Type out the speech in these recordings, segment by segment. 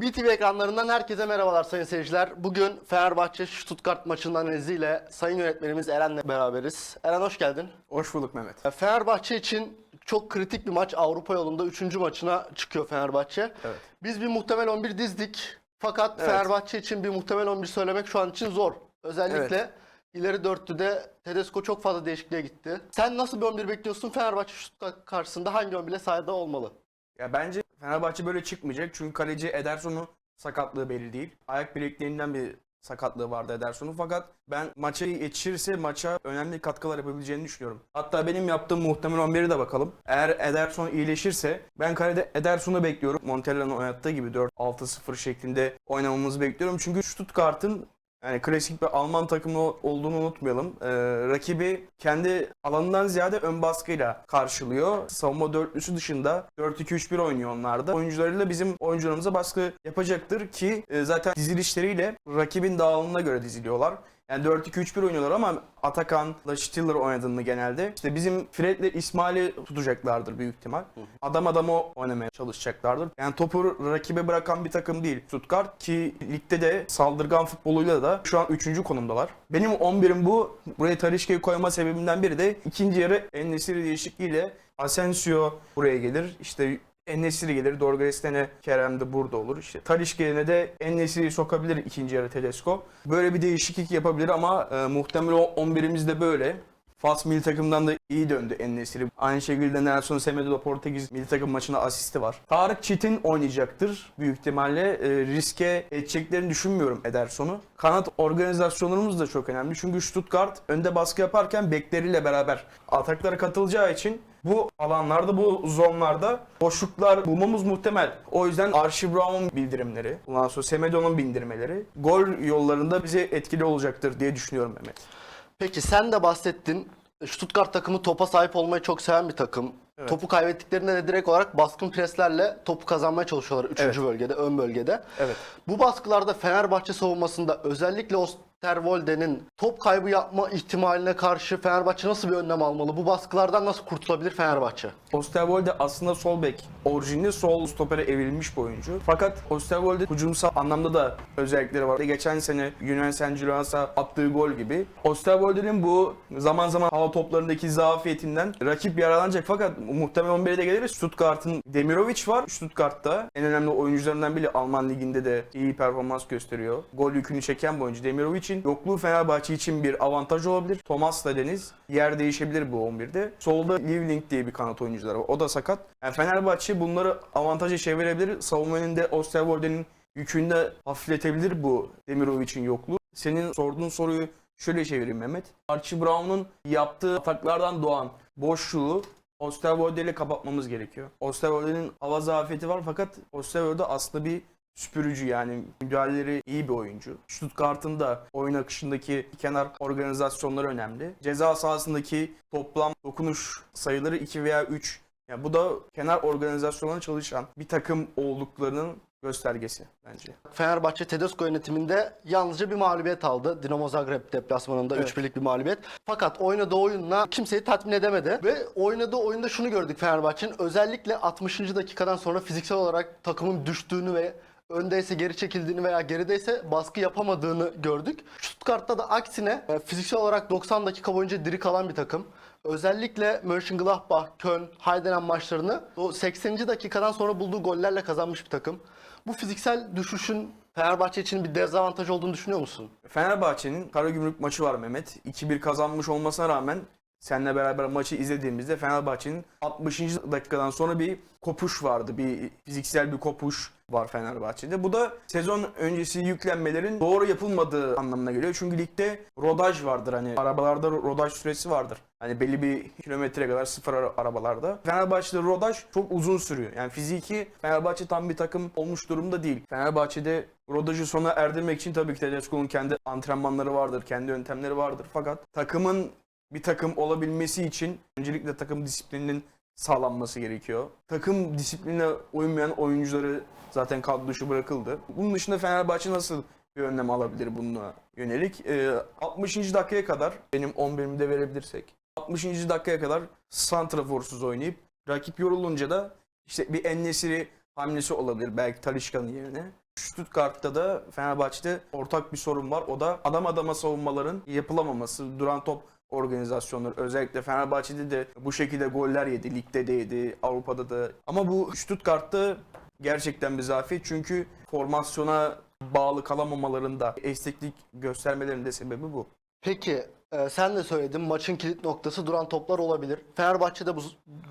BTV ekranlarından herkese merhabalar sayın seyirciler. Bugün Fenerbahçe Stuttgart maçının analiziyle sayın yönetmenimiz Eren'le beraberiz. Eren hoş geldin. Hoş bulduk Mehmet. Fenerbahçe için çok kritik bir maç. Avrupa yolunda 3. maçına çıkıyor Fenerbahçe. Evet. Biz bir muhtemel 11 dizdik. Fakat Evet. Fenerbahçe için bir muhtemel 11 söylemek şu an için zor. Özellikle Evet. ileri dörtlüde Tedesco çok fazla değişikliğe gitti. Sen nasıl bir 11 bekliyorsun? Fenerbahçe Stuttgart karşısında hangi 11'le sahada olmalı? Ya bence Fenerbahçe böyle çıkmayacak çünkü kaleci Ederson'un sakatlığı belli değil. Ayak bileklerinden bir sakatlığı vardı Ederson'un fakat ben maça yetişirse maça önemli katkılar yapabileceğini düşünüyorum. Hatta benim yaptığım muhtemel 11'e de bakalım. Eğer Ederson iyileşirse ben kalede Ederson'u bekliyorum. Montella'nın oynattığı gibi 4-6-0 şeklinde oynamamızı bekliyorum. Çünkü Stuttgart'ın yani klasik bir Alman takımı olduğunu unutmayalım. Ee, rakibi kendi alanından ziyade ön baskıyla karşılıyor. Savunma dörtlüsü dışında 4-2-3-1 oynuyor onlar da. Oyuncularıyla bizim oyuncularımıza baskı yapacaktır ki e, zaten dizilişleriyle rakibin dağılımına göre diziliyorlar. Yani 4-2-3-1 oynuyorlar ama Atakan'la Stiller oynadığını genelde. İşte bizim Fred'le İsmail'i tutacaklardır büyük ihtimal. Adam adama oynamaya çalışacaklardır. Yani topu rakibe bırakan bir takım değil Stuttgart ki ligde de saldırgan futboluyla da şu an 3. konumdalar. Benim 11'im bu. Buraya Talişka'yı koyma sebebimden biri de ikinci yarı Enesiri değişikliğiyle Asensio buraya gelir. İşte Enesiri gelir. Dorgres'tene Kerem de burada olur. İşte Talişka yerine de Enesiri'yi sokabilir ikinci yarı Tedesco. Böyle bir değişiklik yapabilir ama e, muhtemelen o 11'imiz de böyle. Fas milli takımdan da iyi döndü Enesiri. Aynı şekilde Nelson Semedo Portekiz milli takım maçında asisti var. Tarık Çetin oynayacaktır büyük ihtimalle. E, riske edeceklerini düşünmüyorum Ederson'u. Kanat organizasyonlarımız da çok önemli. Çünkü Stuttgart önde baskı yaparken bekleriyle beraber ataklara katılacağı için bu alanlarda, bu zonlarda boşluklar bulmamız muhtemel. O yüzden Archie Brown'un bildirimleri, ondan sonra Semedo'nun bildirmeleri gol yollarında bize etkili olacaktır diye düşünüyorum Mehmet. Peki sen de bahsettin. Stuttgart takımı topa sahip olmayı çok seven bir takım. Evet. Topu kaybettiklerinde de direkt olarak baskın preslerle topu kazanmaya çalışıyorlar 3. Evet. bölgede, ön bölgede. Evet. Bu baskılarda Fenerbahçe savunmasında özellikle Osterwolde'nin top kaybı yapma ihtimaline karşı Fenerbahçe nasıl bir önlem almalı? Bu baskılardan nasıl kurtulabilir Fenerbahçe? Osterwolde aslında sol bek. Orijinli sol stopere evrilmiş bir oyuncu. Fakat Osterwolde hücumsal anlamda da özellikleri var. Geçen sene Yunan San Giuliano'sa attığı gol gibi. Osterwolde'nin bu zaman zaman hava toplarındaki zafiyetinden rakip yaralanacak. Fakat muhtemelen 11'e de geliriz. Stuttgart'ın Demirovic var. Stuttgart'ta en önemli oyuncularından biri Alman liginde de iyi performans gösteriyor. Gol yükünü çeken bir oyuncu. Demirovic'in yokluğu Fenerbahçe için bir avantaj olabilir. Thomas'la Deniz yer değişebilir bu 11'de. Solda Livling diye bir kanat oyuncuları var. O da sakat. Yani Fenerbahçe bunları avantaja çevirebilir. Savunma önünde Osterwolde'nin yükünü de hafifletebilir bu Demirovic'in yokluğu. Senin sorduğun soruyu şöyle çevireyim Mehmet. Archie Brown'un yaptığı ataklardan doğan boşluğu Osterwolde ile kapatmamız gerekiyor. Osterwolde'nin hava zafiyeti var fakat Osterwolde aslında bir süpürücü yani müdahaleleri iyi bir oyuncu. Stuttgart'ın da oyun akışındaki kenar organizasyonları önemli. Ceza sahasındaki toplam dokunuş sayıları 2 veya 3. Yani bu da kenar organizasyonlarına çalışan bir takım olduklarının göstergesi bence. Fenerbahçe Tedesco yönetiminde yalnızca bir mağlubiyet aldı. Dinamo Zagreb deplasmanında Evet. 3-1'lik bir mağlubiyet. Fakat oynadığı oyunla kimseyi tatmin edemedi. Ve oynadığı oyunda şunu gördük Fenerbahçe'nin. Özellikle 60. dakikadan sonra fiziksel olarak takımın düştüğünü ve öndeyse geri çekildiğini veya gerideyse baskı yapamadığını gördük. Stuttgart'ta da aksine e, fiziksel olarak 90 dakika boyunca diri kalan bir takım. Özellikle Mönchengladbach, Köln, Heidenheim maçlarını o 80. dakikadan sonra bulduğu gollerle kazanmış bir takım. Bu fiziksel düşüşün Fenerbahçe için bir dezavantaj olduğunu düşünüyor musun? Fenerbahçe'nin Karagümrük maçı var Mehmet. 2-1 kazanmış olmasına rağmen seninle beraber maçı izlediğimizde Fenerbahçe'nin 60. dakikadan sonra bir kopuş vardı. Bir fiziksel bir kopuş var Fenerbahçe'de. Bu da sezon öncesi yüklenmelerin doğru yapılmadığı anlamına geliyor. Çünkü ligde rodaj vardır hani arabalarda rodaj süresi vardır. Hani belli bir kilometreye kadar sıfır ara- arabalarda. Fenerbahçe'de rodaj çok uzun sürüyor. Yani fiziki Fenerbahçe tam bir takım olmuş durumda değil. Fenerbahçe'de rodajı sona erdirmek için tabii ki Tedesco'nun kendi antrenmanları vardır, kendi yöntemleri vardır. Fakat takımın bir takım olabilmesi için öncelikle takım disiplininin sağlanması gerekiyor. Takım disipline uymayan oyuncuları zaten kadro dışı bırakıldı. Bunun dışında Fenerbahçe nasıl bir önlem alabilir bununla yönelik? Ee, 60. dakikaya kadar benim 11'imi de verebilirsek 60. dakikaya kadar santraforsuz oynayıp rakip yorulunca da işte bir Ennesiri hamlesi olabilir belki Talişka'nın yerine. Stuttgart'ta da Fenerbahçe'de ortak bir sorun var. O da adam adama savunmaların yapılamaması, duran top organizasyonları. Özellikle Fenerbahçe'de de bu şekilde goller yedi. Ligde de yedi, Avrupa'da da. Ama bu Stuttgart'ta gerçekten bir zafiyet. Çünkü formasyona bağlı kalamamalarında, esneklik göstermelerinde sebebi bu. Peki e, sen de söyledin maçın kilit noktası duran toplar olabilir. Fenerbahçe'de bu,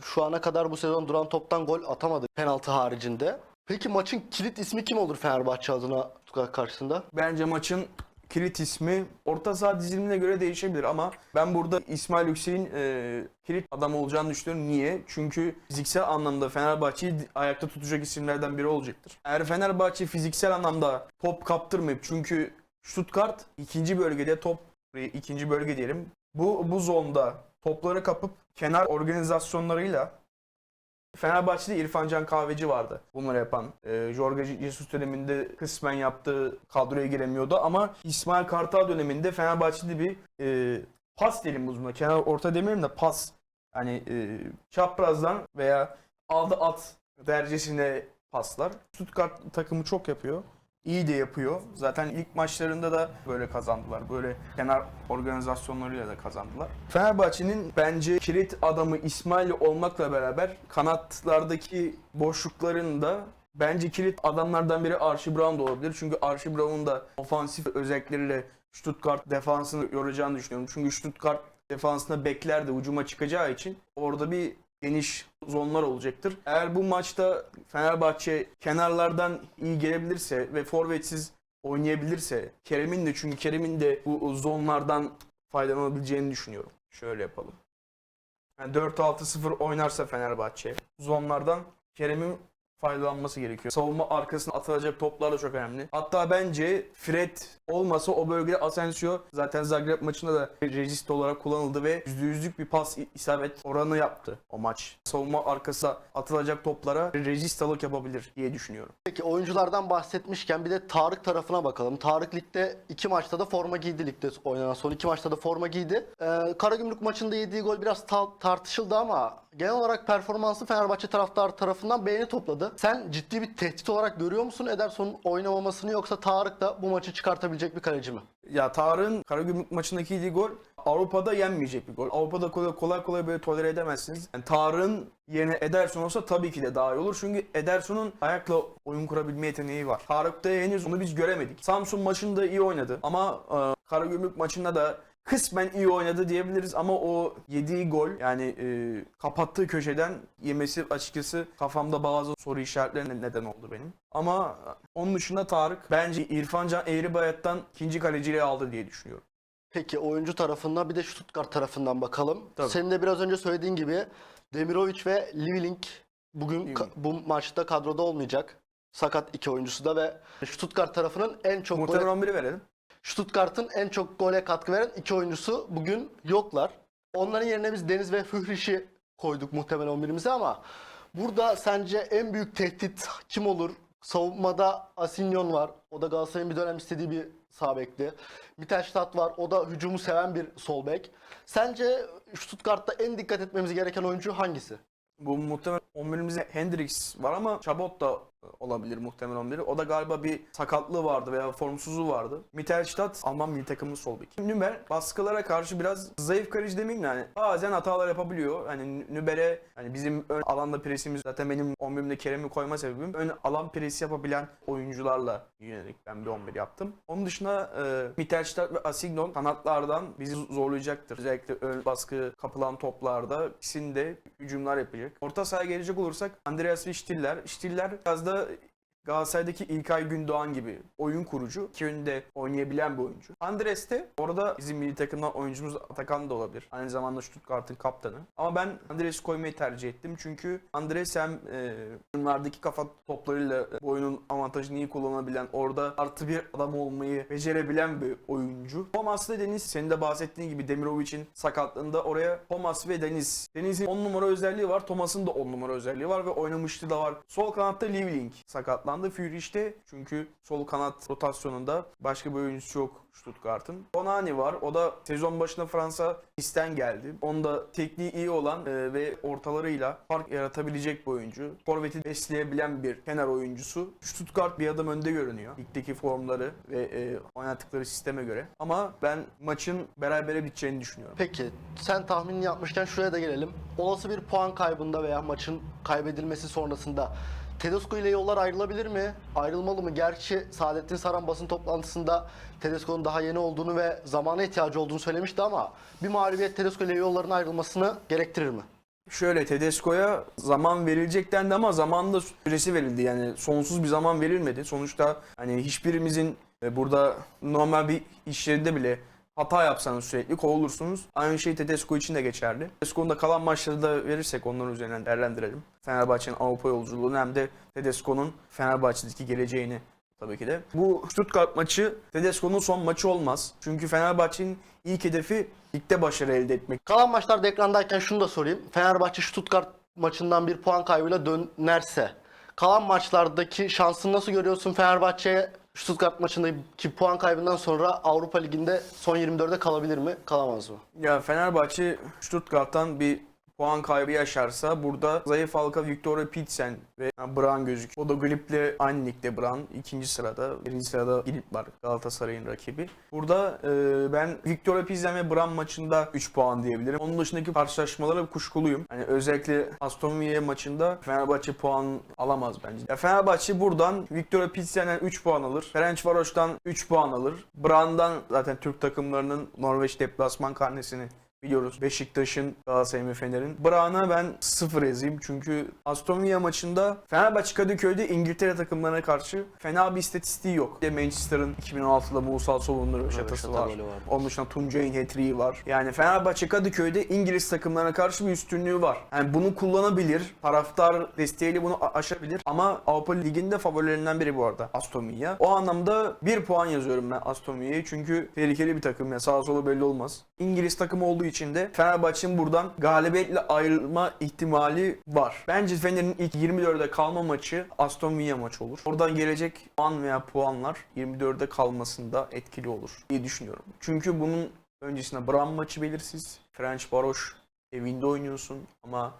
şu ana kadar bu sezon duran toptan gol atamadı penaltı haricinde. Peki maçın kilit ismi kim olur Fenerbahçe adına Stuttgart karşısında? Bence maçın kilit ismi orta saha dizilimine göre değişebilir ama ben burada İsmail Yüksek'in e, kilit adam olacağını düşünüyorum. Niye? Çünkü fiziksel anlamda Fenerbahçe'yi ayakta tutacak isimlerden biri olacaktır. Eğer Fenerbahçe fiziksel anlamda top kaptırmayıp çünkü Stuttgart ikinci bölgede top ikinci bölge diyelim. Bu bu zonda topları kapıp kenar organizasyonlarıyla Fenerbahçe'de İrfan Can Kahveci vardı bunları yapan. Ee, Jorge Jesus döneminde kısmen yaptığı kadroya giremiyordu ama İsmail Kartal döneminde Fenerbahçe'de bir e, pas diyelim biz buna. Kenar orta demeyelim de pas. Hani e, çaprazdan veya aldı at dercesine paslar. Stuttgart takımı çok yapıyor. İyi de yapıyor. Zaten ilk maçlarında da böyle kazandılar. Böyle kenar organizasyonlarıyla da kazandılar. Fenerbahçe'nin bence kilit adamı İsmail olmakla beraber kanatlardaki boşlukların da bence kilit adamlardan biri Archie Brown da olabilir. Çünkü Archie Brown'un da ofansif özellikleriyle Stuttgart defansını yoracağını düşünüyorum. Çünkü Stuttgart defansına bekler de ucuma çıkacağı için orada bir geniş zonlar olacaktır. Eğer bu maçta Fenerbahçe kenarlardan iyi gelebilirse ve forvetsiz oynayabilirse Kerem'in de çünkü Kerem'in de bu zonlardan faydalanabileceğini düşünüyorum. Şöyle yapalım. Yani 4-6-0 oynarsa Fenerbahçe zonlardan Kerem'in faydalanması gerekiyor. Savunma arkasına atılacak toplar da çok önemli. Hatta bence Fred olmasa o bölgede Asensio zaten Zagreb maçında da regist olarak kullanıldı ve %100'lük bir pas isabet oranı yaptı o maç. Savunma arkasına atılacak toplara rejistalık yapabilir diye düşünüyorum. Peki oyunculardan bahsetmişken bir de Tarık tarafına bakalım. Tarık ligde iki maçta da forma giydi ligde oynanan son iki maçta da forma giydi. Ee, Karagümrük maçında yediği gol biraz ta- tartışıldı ama genel olarak performansı Fenerbahçe taraftarı tarafından beğeni topladı. Sen ciddi bir tehdit olarak görüyor musun Ederson'un oynamamasını yoksa Tarık da bu maçı çıkartabilecek bir kaleci mi? Ya Tarık'ın Karagümrük maçındaki yediği gol Avrupa'da yenmeyecek bir gol. Avrupa'da kolay kolay, kolay böyle tolere edemezsiniz. Yani Tarık'ın yerine Ederson olsa tabii ki de daha iyi olur. Çünkü Ederson'un ayakla oyun kurabilme yeteneği var. Tarık'ta henüz onu biz göremedik. Samsun maçında iyi oynadı ama e, Karagümrük maçında da kısmen iyi oynadı diyebiliriz ama o yediği gol yani e, kapattığı köşeden yemesi açıkçası kafamda bazı soru işaretlerine neden oldu benim. Ama onun dışında Tarık bence İrfan Can Eğribayat'tan ikinci kaleciyle aldı diye düşünüyorum. Peki oyuncu tarafından bir de Stuttgart tarafından bakalım. Tabii. Senin de biraz önce söylediğin gibi Demirovic ve Livilink bugün ka- bu maçta kadroda olmayacak. Sakat iki oyuncusu da ve Stuttgart tarafının en çok Muhtemelen 11'i verelim. Stuttgart'ın en çok gole katkı veren iki oyuncusu bugün yoklar. Onların yerine biz Deniz ve Führiş'i koyduk muhtemelen 11'imize ama burada sence en büyük tehdit kim olur? Savunmada Asinyon var. O da Galatasaray'ın bir dönem istediği bir sağ bekli. Mittelstadt var. O da hücumu seven bir sol bek. Sence Stuttgart'ta en dikkat etmemiz gereken oyuncu hangisi? Bu muhtemelen 11'imizde Hendrix var ama Chabot da olabilir muhtemelen 11'i. O da galiba bir sakatlığı vardı veya formsuzluğu vardı. Mittelstadt Alman milli takımının sol beki. Nüber baskılara karşı biraz zayıf kaleci demeyeyim de hani bazen hatalar yapabiliyor. Hani Nüber'e hani bizim ön alanda presimiz zaten benim 11'imde Kerem'i koyma sebebim ön alan presi yapabilen oyuncularla yönelik ben bir 11 yaptım. Onun dışında e, Mittelstadt ve Asignon kanatlardan bizi zorlayacaktır. Özellikle ön baskı kapılan toplarda ikisini de hücumlar yapacak. Orta sahaya gelecek olursak Andreas ve Stiller. Stiller biraz da da Galatasaray'daki İlkay Gündoğan gibi oyun kurucu. İki yönde oynayabilen bir oyuncu. Andres de orada bizim milli takımdan oyuncumuz Atakan da olabilir. Aynı zamanda Stuttgart'ın kaptanı. Ama ben Andres'i koymayı tercih ettim. Çünkü Andres hem e, oyunlardaki kafa toplarıyla bu oyunun avantajını iyi kullanabilen, orada artı bir adam olmayı becerebilen bir oyuncu. Thomas ve Deniz, senin de bahsettiğin gibi Demirovic'in sakatlığında oraya Thomas ve Deniz. Deniz'in 10 numara özelliği var, Thomas'ın da 10 numara özelliği var ve oynamışlığı da var. Sol kanatta Livilink sakatlandı. Anda Fury işte çünkü sol kanat rotasyonunda başka bir oyuncusu yok Stuttgart'ın. Onani var. O da sezon başında Fransa isten geldi. Onda tekniği iyi olan e, ve ortalarıyla fark yaratabilecek bir oyuncu. Forvet'i besleyebilen bir kenar oyuncusu. Stuttgart bir adım önde görünüyor. Ligdeki formları ve e, oynattıkları sisteme göre. Ama ben maçın berabere biteceğini düşünüyorum. Peki sen tahminini yapmışken şuraya da gelelim. Olası bir puan kaybında veya maçın kaybedilmesi sonrasında Tedesco ile yollar ayrılabilir mi? Ayrılmalı mı? Gerçi Saadettin Saran basın toplantısında Tedesco'nun daha yeni olduğunu ve zamana ihtiyacı olduğunu söylemişti ama bir mağlubiyet Tedesco ile yolların ayrılmasını gerektirir mi? Şöyle Tedesco'ya zaman verilecek dendi ama zamanında süresi verildi. Yani sonsuz bir zaman verilmedi. Sonuçta hani hiçbirimizin e, burada normal bir iş yerinde bile hata yapsanız sürekli kovulursunuz. Aynı şey Tedesco için de geçerli. Tedesco'nun da kalan maçları da verirsek onların üzerinden değerlendirelim. Fenerbahçe'nin Avrupa yolculuğunu hem de Tedesco'nun Fenerbahçe'deki geleceğini tabii ki de. Bu Stuttgart maçı Tedesco'nun son maçı olmaz. Çünkü Fenerbahçe'nin ilk hedefi ligde başarı elde etmek. Kalan maçlarda ekrandayken şunu da sorayım. Fenerbahçe Stuttgart maçından bir puan kaybıyla dönerse kalan maçlardaki şansını nasıl görüyorsun Fenerbahçe Stuttgart maçındaki puan kaybından sonra Avrupa Ligi'nde son 24'e kalabilir mi? Kalamaz mı? Ya Fenerbahçe Stuttgart'tan bir puan kaybı yaşarsa burada zayıf halka Victoria Pilsen ve Bran gözük. O da Glip'le aynı ligde Bran. ikinci sırada. Birinci sırada Glip var Galatasaray'ın rakibi. Burada e, ben Victoria Pilsen ve Bran maçında 3 puan diyebilirim. Onun dışındaki karşılaşmalara kuşkuluyum. Hani özellikle Aston Villa maçında Fenerbahçe puan alamaz bence. Ya Fenerbahçe buradan Victoria Pilsen'den 3 puan alır. Ferencvaros'tan 3 puan alır. Bran'dan zaten Türk takımlarının Norveç deplasman karnesini biliyoruz. Beşiktaş'ın, Galatasaray'ın ve Fener'in. Braun'a ben sıfır ezeyim çünkü Aston Villa maçında Fenerbahçe Kadıköy'de İngiltere takımlarına karşı fena bir istatistiği yok. De Manchester'ın 2016'da Muğsal Solunur röşatası röşata var. vardı. Onun dışında Tuncay'ın hat var. Yani Fenerbahçe Kadıköy'de İngiliz takımlarına karşı bir üstünlüğü var. Yani bunu kullanabilir. Taraftar desteğiyle bunu aşabilir. Ama Avrupa Ligi'nde favorilerinden biri bu arada Aston Villa. O anlamda bir puan yazıyorum ben Aston Villa'ya. Çünkü tehlikeli bir takım. Ya sağa sola belli olmaz. İngiliz takımı olduğu için de Fenerbahçe'nin buradan galibiyetle ayrılma ihtimali var. Bence Fener'in ilk 24'e kalma maçı Aston Villa maçı olur. Oradan gelecek puan veya puanlar 24'e kalmasında etkili olur diye düşünüyorum. Çünkü bunun öncesinde Bram maçı belirsiz. French Baroş evinde oynuyorsun ama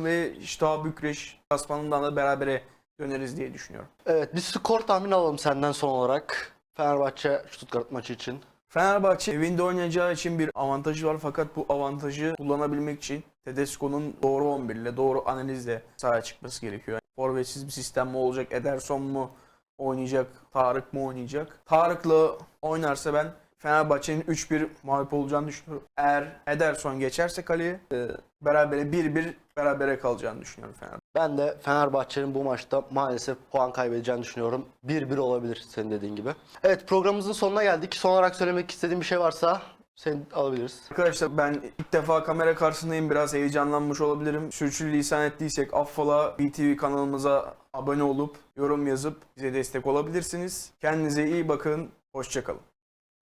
ve işte Bükreş Kasman'dan da berabere döneriz diye düşünüyorum. Evet bir skor tahmini alalım senden son olarak. Fenerbahçe Stuttgart maçı için. Fenerbahçe evinde oynayacağı için bir avantajı var fakat bu avantajı kullanabilmek için Tedesco'nun doğru 11 ile doğru analizle sahaya çıkması gerekiyor. Forvetsiz bir sistem mi olacak, Ederson mu oynayacak, Tarık mı oynayacak? Tarık'la oynarsa ben Fenerbahçe'nin 3-1 mağlup olacağını düşünüyorum. Eğer Ederson geçerse kaleye e, berabere 1-1 berabere kalacağını düşünüyorum Fenerbahçe. Ben de Fenerbahçe'nin bu maçta maalesef puan kaybedeceğini düşünüyorum. 1-1 olabilir senin dediğin gibi. Evet programımızın sonuna geldik. Son olarak söylemek istediğin bir şey varsa seni alabiliriz. Arkadaşlar ben ilk defa kamera karşısındayım. Biraz heyecanlanmış olabilirim. Sürçülisan ettiysek affola. BTV kanalımıza abone olup yorum yazıp bize destek olabilirsiniz. Kendinize iyi bakın. Hoşçakalın.